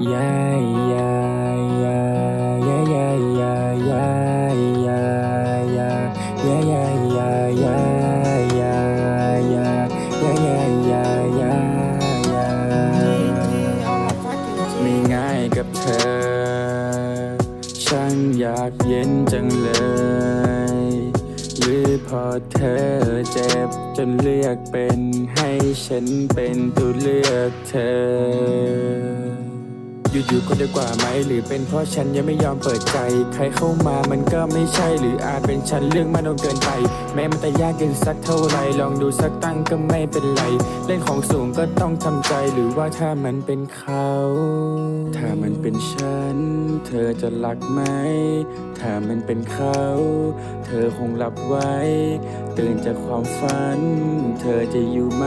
Yeah, yeah, yeah, yeah, yeah, yeah, yeah, yeah, yeah, yeah, yeah, yeah, yeah, yeah, yeah, yeah, yeah, yeah, yeah. ไม่ง่ายกับเธอ ฉันอยากเย็นจังเลยหรือพอเธอเจ็บจนเลือกเป็นให้ฉันเป็นตัวเลือกเธอ อยู่ๆก็ดีกว่าไหม หรือเป็นเพราะฉันยังไม่ยอมเปิดใจ ใครเข้ามามันก็ไม่ใช่ หรืออาจเป็นฉันเรื่องมันโนเกินไป แม้มันจะยากเกินสักเท่าไร ลองดูสักตั้งก็ไม่เป็นไร เล่นของสูงก็ต้องทำใจ หรือว่าถ้ามันเป็นเขา ถ้ามันเป็นฉัน เธอจะรักไหม ถ้ามันเป็นเขา เธอคงรับไว้ ตื่นจากความฝัน เธอจะอยู่ไหม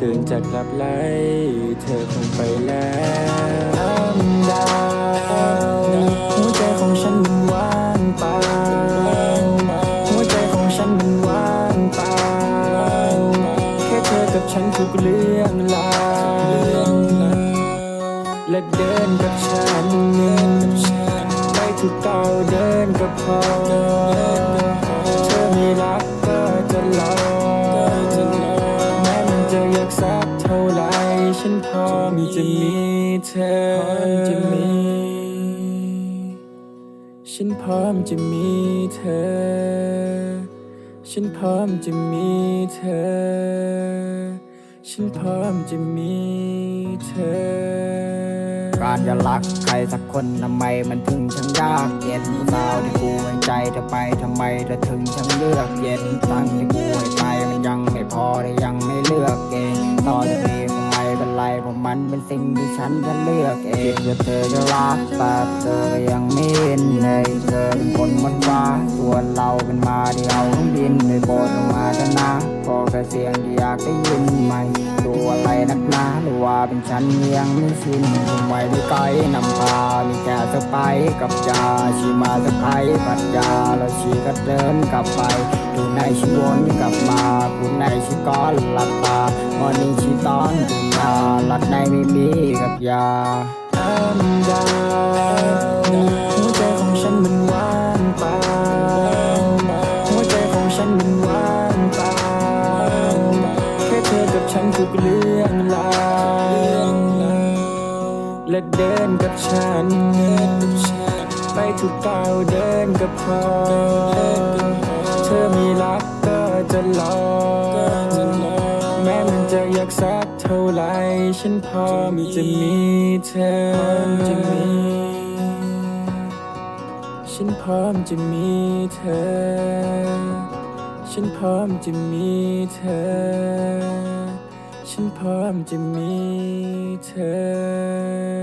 ตื่นจากหลับไหลเธอคงไปแล้วดาวหัวใจของฉันมันว่างเปล่าหัวใจของฉันมันว่างเปล่าแค่เธอกับฉันทุกเรื่องราวและเดินกับฉันไปทุกก้าเดินก็พอเธอ เธอมจะมี ฉันพร้อมจะมีเธอ ฉันพร้อมจะมีเธอ ฉันพร้อมจะมีเธอการจะรักใครสักคนทำไมมันถึงช่างยากเย็นสาวที่กูไว้ใจเธอไปทำไมเธอถึงช่างเลือกเย็นตั้งที่กูไว้ใจมันยังไม่พอแต่ยังไม่เลือกเองตอนนี้คงไม่ มันเป็นสิ่งที่ฉันจะเลือกเองว่าเธอจะรักแต่เธอยังไม่เห็นเลยเธอเป็นคนบนฟ้าส่วนเราเป็นมาที่เราต้องบินในโบสถ์ลงมากันะก็แค่เสียงที่อยากได้ยินใหม่ดูอะไรนักหนาหรือว่าเป็นฉันยังไม่ชินยังไว้ไม่ไกลนำพามีแค่สไปกับยาชีมาสไปปัดยาแล้วชีก็เดินกลับไปดูในชีวนกลับมาคุณในชีก้อนหลับตา วันนี้ชีตอนตื่นมาหลัดในไม่มีกับยาน้ำดาหัวใจของฉันมันว่างเปล่าหัวใจของฉันมันว่างเปล่าแค่เธอกับฉันทุกเรื่องราวและเดินกับฉัน ไปทุกก้าวเดินก็พอเธอไม่รักก็จะรอ ฉันพร้อมจะมีเธอจะมีฉันพร้อมจะมีเธอ ฉันพร้อมจะมีเธอ ฉันพร้อมจะมีเธอ